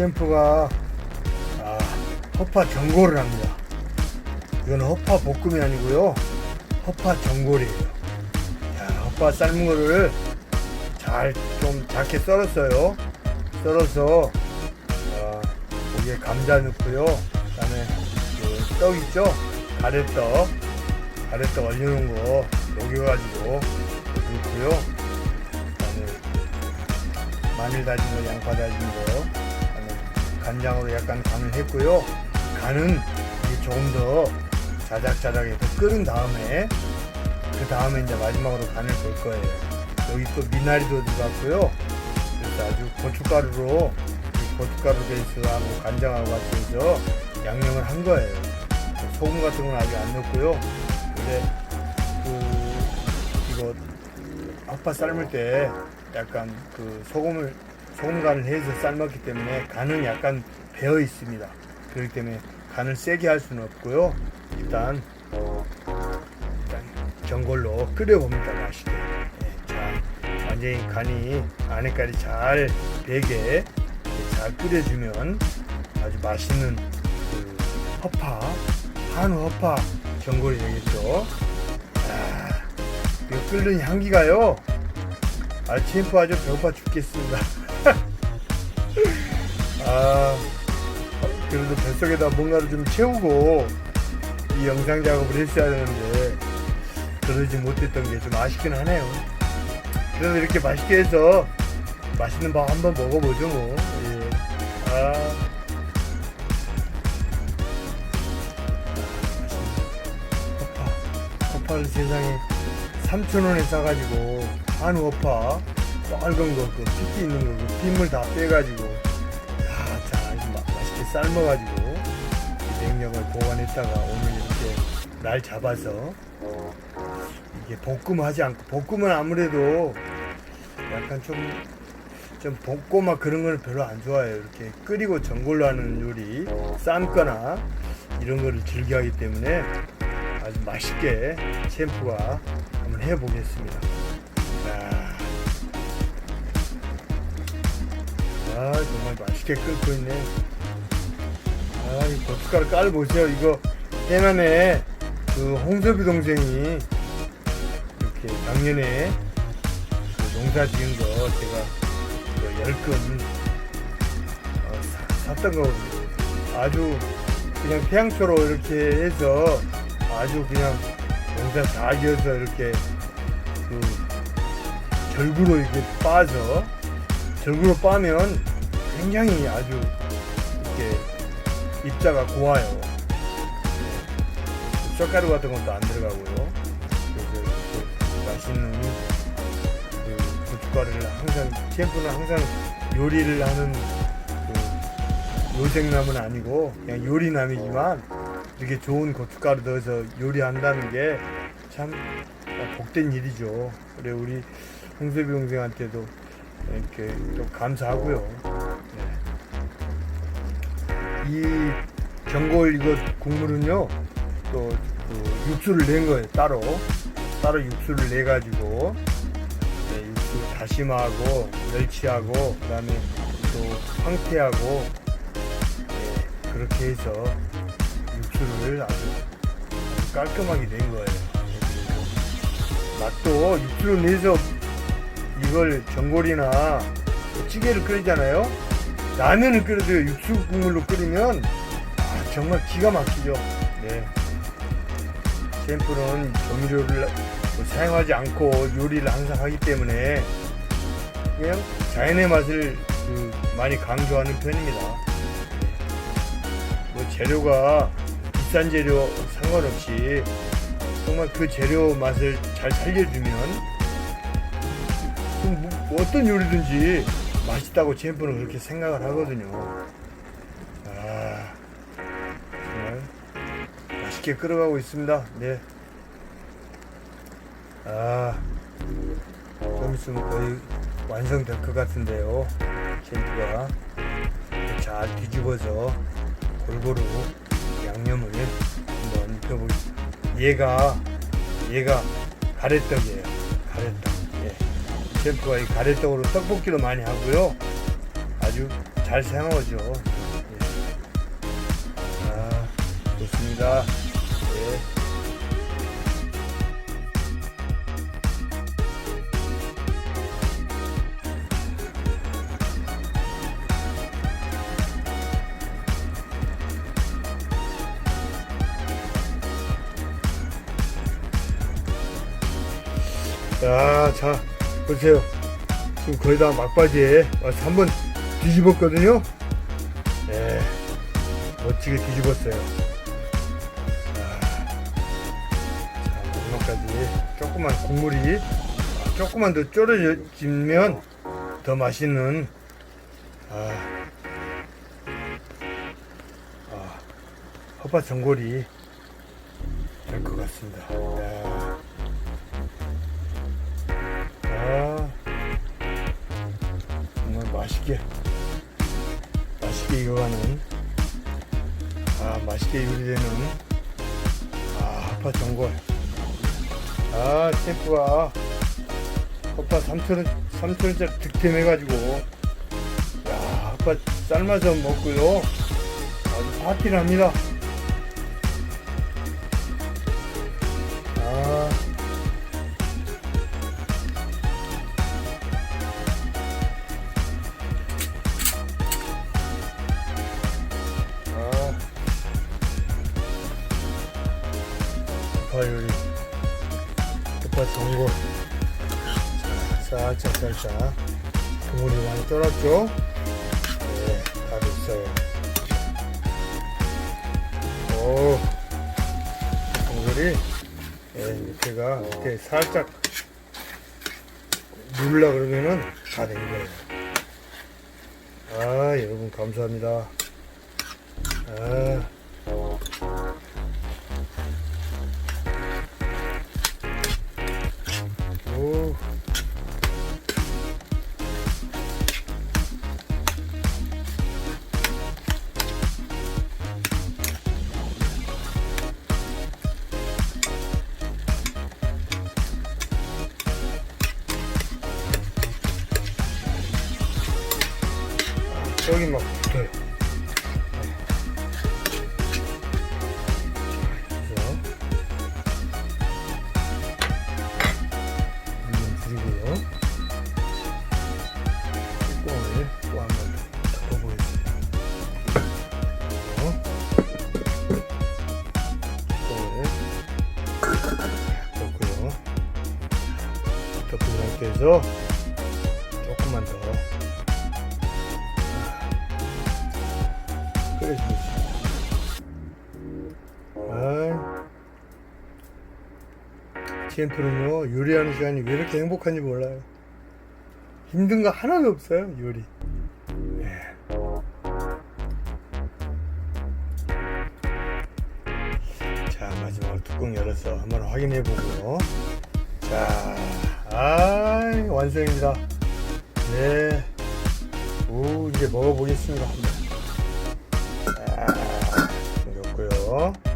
셰프가 아, 허파 전골을 합니다. 이건 허파 볶음이 아니고요. 허파 전골이에요. 자, 허파 삶은 거를 잘 좀 작게 썰었어요. 썰어서 어, 거기에 감자 넣고요. 그다음에 그 떡 있죠? 가래떡, 가래떡 얼려놓은 거 녹여가지고 넣고요. 그다음에 마늘 다진 거, 양파 다진 거, 간장으로 약간 간을 했고요. 간은 조금 더 자작자작해서 끓은 다음에 그 다음에 이제 마지막으로 간을 볼 거예요. 여기 또 미나리도 들어갔고요. 그래서 아주 고춧가루로 이 고춧가루 베이스하고 간장하고 같이 해서 양념을 한 거예요. 소금 같은 건 아직 안 넣고요. 근데 그 이거 아빠 삶을 때 약간 그 소금을 소금 간을 해서 삶았기 때문에 간은 약간 배어 있습니다. 그렇기 때문에 간을 세게 할 수는 없고요. 일단 일단 전골로 끓여봅니다 맛있게. 예, 자 완전히 간이 안에까지 잘 배게 잘 끓여주면 아주 맛있는 그 허파 한우 허파 전골이 되겠죠. 아, 이거 끓는 향기가요. 아, 챔프 아주 배고파 죽겠습니다. 아, 그래도 뱃속에다 뭔가를 좀 채우고 이 영상 작업을 했어야 되는데 그러지 못했던 게 좀 아쉽긴 하네요. 그래도 이렇게 맛있게 해서 맛있는 밥 한번 먹어보죠 뭐. 예. 아. 허파. 허파를 세상에 3,000원에 싸가지고 한우 허파 빨간 거, 그 핏기 있는 거, 그 핏물 다 빼가지고 삶아가지고 이 냉장고에 보관했다가 오늘 이렇게 날 잡아서 이게 볶음하지 않고 볶음은 아무래도 약간 좀 좀 볶고 막 그런 거는 별로 안 좋아해요. 이렇게 끓이고 전골로 하는 요리, 삶거나 이런 거를 즐겨하기 때문에 아주 맛있게 챔프가 한번 해보겠습니다. 아, 아 정말 맛있게 끓고 있네. 아, 이 고춧가루 깔 보세요. 이거 해남에 그 홍섭이 동생이 이렇게 작년에 그 농사 지은 거 제가 그 열근 어, 사- 샀던 거거든요. 아주 그냥 태양초로 이렇게 해서 아주 그냥 농사 잘 지어서 이렇게 그 절구로 이렇게 빠서 절구로 빠면 굉장히 아주 이렇게 입자가 고와요. 젓가루 같은 것도 안 들어가고요. 그래서 맛있는 그 고춧가루를 항상 셰프는 항상 요리를 하는 그 요생남은 아니고 그냥 요리남이지만 이렇게 좋은 고춧가루 넣어서 요리한다는 게 참 복된 일이죠. 그래 우리 홍섭이 동생한테도 이렇게 또 감사하고요. 네. 이 전골 이거 국물은요 또 그 육수를 낸 거예요 따로 따로 육수를 내 가지고 네, 육수 다시마하고 멸치하고 그다음에 또 황태하고 네, 그렇게 해서 육수를 아주, 깔끔하게 낸 거예요. 맛도 육수를 내서 이걸 전골이나 찌개를 끓이잖아요. 라면을 끓여도 육수 국물로 끓이면 아, 정말 기가 막히죠. 네. 샘플은 조미료를 뭐 사용하지 않고 요리를 항상 하기 때문에 그냥 자연의 맛을 그 많이 강조하는 편입니다. 뭐 재료가 비싼 재료 상관없이 정말 그 재료 맛을 잘 살려주면 뭐 어떤 요리든지 맛있다고 챔프는 그렇게 생각을 하거든요. 아 정말 맛있게 끓어가고 있습니다. 네. 아, 좀 있으면 거의 완성될 것 같은데요. 챔프가 잘 뒤집어서 골고루 양념을 한번 입혀보겠습니다. 얘가, 얘가 가래떡이에요. 가래떡. 예. 챔프가 이 가래떡으로 떡볶이도 많이 하고요. 아주 잘 사용하죠. 예. 아, 좋습니다. 예. 자, 자, 보세요. 지금 거의 다 막바지에 와서 한번 뒤집었거든요. 네, 멋지게 뒤집었어요. 자, 자, 마지막까지 조금만 국물이 아, 조금만 더 졸여지면 더 맛있는 아, 아, 헛밭 전골이 될 것 같습니다. 야. 맛있게, 맛있게 익어가는, 아, 맛있게 요리되는, 아, 핫파 전골. 아, 셰프가 핫파 3,000원, 3,000원짜리 득템해가지고, 야, 핫파 삶아서 먹고요. 아주 파티를 합니다. 요리, 파 전골. 자, 살짝 살짝 국물이 많이 쫄았죠? 네, 다 됐어요. 오, 국물이 예, 밑에가 이렇게 살짝 누르려 그러면은 다 된 거예요. 아, 여러분 감사합니다. 아. 여기 막 붙어요. 그래서 물좀 줄이고요. 뚜껑을 또한번 덮어보겠습니다. 어? 뚜껑을 덮고요. 덮은 상태에서 TM프는요, 요리하는 시간이 왜 이렇게 행복한지 몰라요. 힘든 거 하나도 없어요, 요리. 예. 자, 마지막으로 뚜껑 열어서 한번 확인해 보고요. 자, 아, 완성입니다. 네. 오, 이제 먹어보겠습니다. 아, 좋고요.